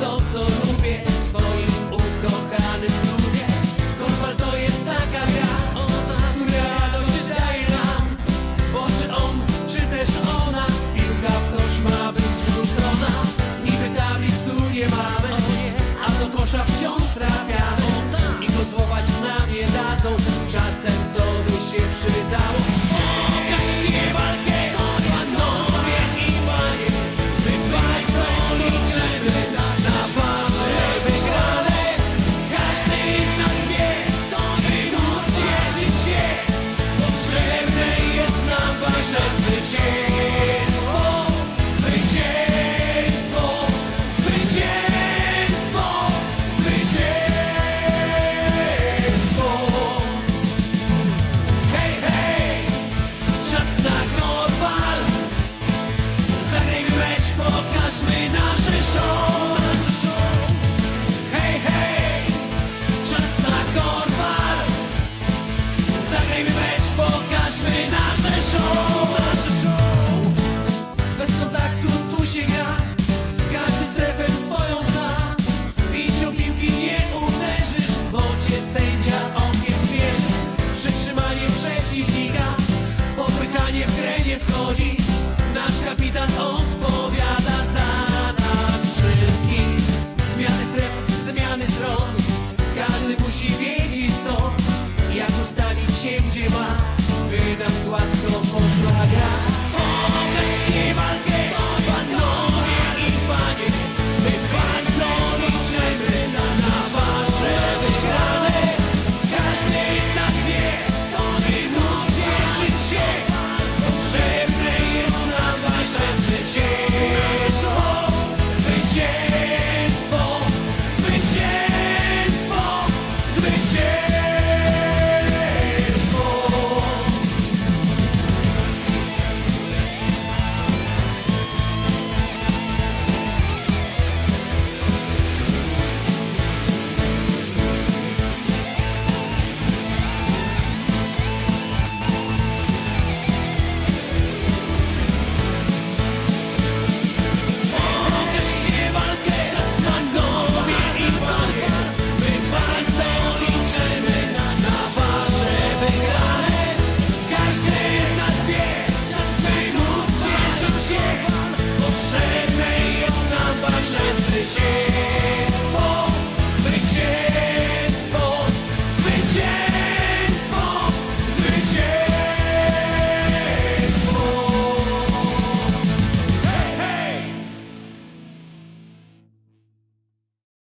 so trenie wchodzi Nasz kapitan odpowiada za nas wszystkich. Zmiany stref, zmiany stron Każdy musi wiedzieć co. Jak ustawić się gdzie ma By nam gładko poszła gra. Pokaż się walka